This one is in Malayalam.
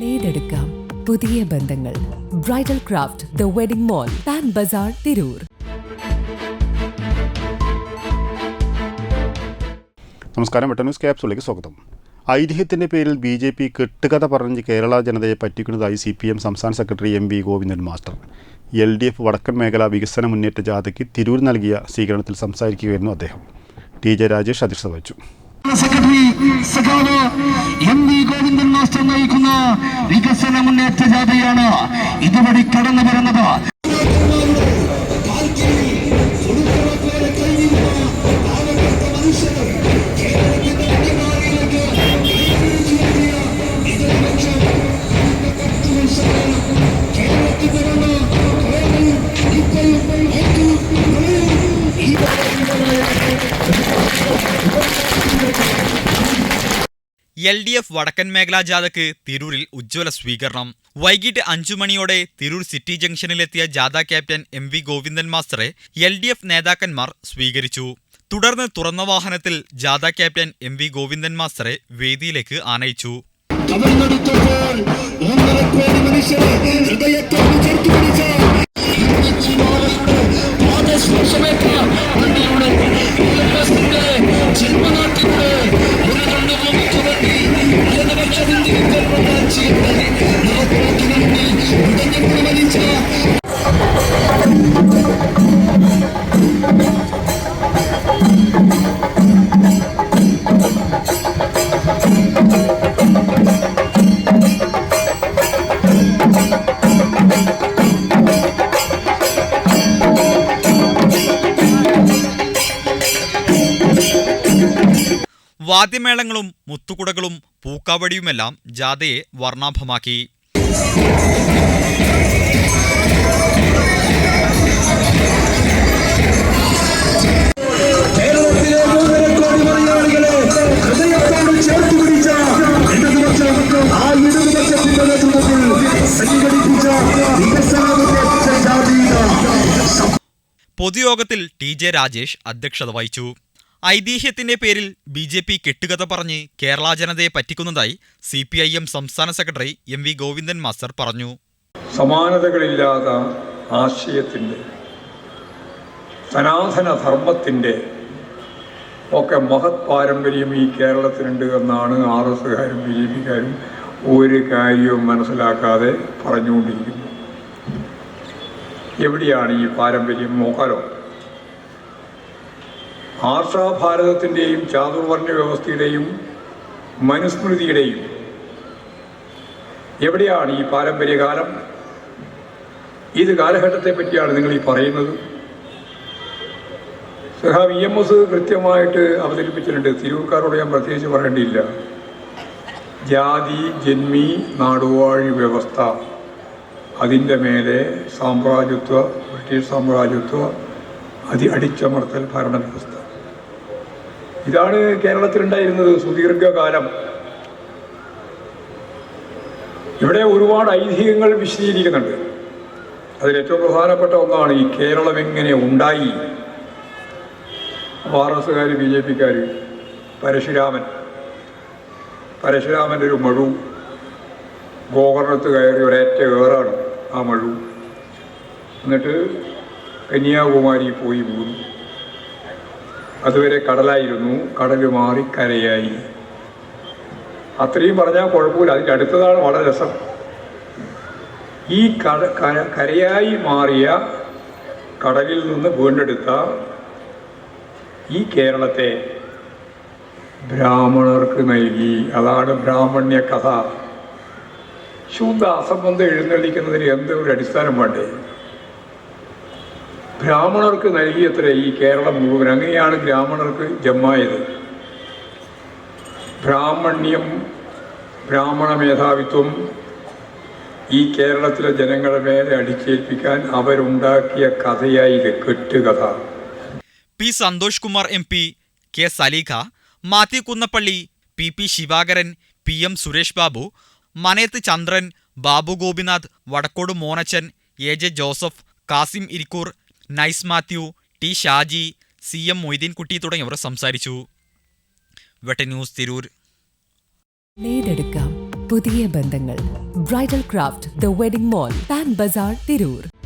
നേടെടുക്കാം പുതിയ ബന്ധങ്ങൾ. Bridal craft the wedding mall Pan Bazaar Tirur നമസ്കാരം. വെട്ട ന്യൂസ് ക്യാപ്സിലേക്ക് സ്വാഗതം. ഐതിഹ്യത്തിന്റെ പേരിൽ ബി ജെ പി കെട്ടുകഥ പറഞ്ഞ് കേരള ജനതയെ പറ്റിക്കുന്നതായി സി പി എം സംസ്ഥാന secretary M V Govindan master. L D F വടക്കൻ മേഖല വികസന മുന്നേറ്റ ജാഥയ്ക്ക് തിരൂർ നൽകിയ സ്വീകരണത്തിൽ സംസാരിക്കുകയായിരുന്നു അദ്ദേഹം. ടി ജെ രാജേഷ് അധ്യക്ഷത വഹിച്ചു. സെക്രട്ടറി സഖാവ് എം വി ഗോവിന്ദൻ മുന്നേറ്റ ജാഥയാണ് ഇതുവഴി കടന്നു വരുന്നത് എൽ ഡി എഫ് വടക്കൻ മേഖലാ ജാഥയ്ക്ക് തിരൂരിൽ ഉജ്ജ്വല സ്വീകരണം. വൈകിട്ട് അഞ്ചു മണിയോടെ തിരൂർ സിറ്റി ജംഗ്ഷനിലെത്തിയ ജാഥ ക്യാപ്റ്റൻ എം വി ഗോവിന്ദൻ മാസ്റ്ററെ എൽ ഡി എഫ് നേതാക്കന്മാർ സ്വീകരിച്ചു. തുടർന്ന് തുറന്ന വാഹനത്തിൽ ജാഥ ക്യാപ്റ്റൻ എം വി ഗോവിന്ദൻ മാസ്റ്ററെ വേദിയിലേക്ക് ആനയിച്ചു. വാദ്യമേളങ്ങളും മുത്തുകുടകളും പൂക്കാവടിയുമെല്ലാം ജാഥയെ വർണാഭമാക്കി. പൊതുയോഗത്തിൽ ടി ജെ രാജേഷ് അധ്യക്ഷത വഹിച്ചു. ഐതിഹ്യത്തിന്റെ പേരിൽ ബി ജെ പി കെട്ടുകഥ പറഞ്ഞ് കേരള ജനതയെ പറ്റിക്കുന്നതായി സി പി ഐ എം സംസ്ഥാന secretary M V Govindan master പറഞ്ഞു. സമാനതകളില്ലാത്ത ആശയത്തിന്റെ സനാതന ധർമ്മത്തിന്റെ ഒക്കെ മഹത് പാരമ്പര്യം ഈ കേരളത്തിനുണ്ട് എന്നാണ് ആർ എസ്സുകാരും ബി ജെ പിക്കാരും ഒരു കാര്യവും മനസ്സിലാക്കാതെ പറഞ്ഞുകൊണ്ടിരിക്കുന്നത്. എവിടെയാണ് ഈ പാരമ്പര്യം നോക്കാലോ? ആർഷാഭാരതത്തിന്റെയും ചാതുർവർണ വ്യവസ്ഥയുടെയും മനുസ്മൃതിയുടെയും. എവിടെയാണ് ഈ പാരമ്പര്യകാലം? ഏത് കാലഘട്ടത്തെ പറ്റിയാണ് നിങ്ങൾ ഈ പറയുന്നത്. സഹാബ് ഇ എം എസ് കൃത്യമായിട്ട് അവതരിപ്പിച്ചിട്ടുണ്ട്. തിരൂർക്കാരോട് ഞാൻ പ്രത്യേകിച്ച് പറയേണ്ടിയില്ല. ജാതി ജന്മി നാടുവാഴി വ്യവസ്ഥ. അതിന്റെ മേലെ സാമ്രാജ്യത്വ ബ്രിട്ടീഷ് സാമ്രാജ്യത്വ അതി അടിച്ചമർത്തൽ ഭരണവ്യവസ്ഥ. ഇതാണ് കേരളത്തിലുണ്ടായിരുന്നത് സുദീർഘകാലം. ഇവിടെ ഒരുപാട് ഐതിഹ്യങ്ങൾ വിശദീകരിക്കുന്നുണ്ട്. അതിലേറ്റവും പ്രധാനപ്പെട്ട ഒന്നാണ് ഈ കേരളം എങ്ങനെ ഉണ്ടായി. ആർ എസുകാർ ബി ജെ പിക്കാർ പരശുരാമൻ. പരശുരാമന്റെ ഒരു മഴു. ഗോകർണത്ത് കയറി ഒരേറ്റ ഏറാണ് ആ മഴു. എന്നിട്ട് കന്യാകുമാരി പോയി വീണു. അതുവരെ കടലായിരുന്നു കടൽ മാറി കരയായി. അത്രയും പറഞ്ഞാൽ കുഴപ്പമില്ല അതിന്റെ അടുത്തതാണ് വളരെ രസം. ഈ കട കര- കരയായി മാറിയ കടലിൽ നിന്ന് വീണ്ടെടുത്ത ഈ കേരളത്തെ ബ്രാഹ്മണർക്ക് നൽകി. അതാണ് ബ്രാഹ്മണ്യ കഥ. ശുദ്ധ അസംബന്ധം എഴുന്നള്ളിക്കുന്നതിന് എന്തൊരു അടിസ്ഥാനം വേണ്ടേ? ബ്രാഹ്മണർക്ക് നൽകിയത്ര ഈ കേരളം മുഴുവൻ. അങ്ങനെയാണ് ബ്രാഹ്മണർക്ക് ജമ്മായത്. ബ്രാഹ്മണ്യം ബ്രാഹ്മണ മേധാവിത്വം ഈ കേരളത്തിലെ ജനങ്ങളുടെ മേലെ അടിച്ചേൽപ്പിക്കാൻ അവരുണ്ടാക്കിയ കഥയായി ഇത് കെട്ടുകഥ. P Santhosh Kumar M P K Saleekha Mathew Kunnappally P P Sivakaran P M Suresh Babu Manayath Chandran Babu Gopinath Vadakkode Monachan A J Joseph Kasim Irikkur Nice Mathew T Shaji C M Moideenkutty തുടങ്ങിയവർ സംസാരിച്ചു. വെട്ട ന്യൂസ് തിരൂർ. പുതിയ ബന്ധങ്ങൾ. Bridal craft the wedding mall Pan Bazaar Tirur.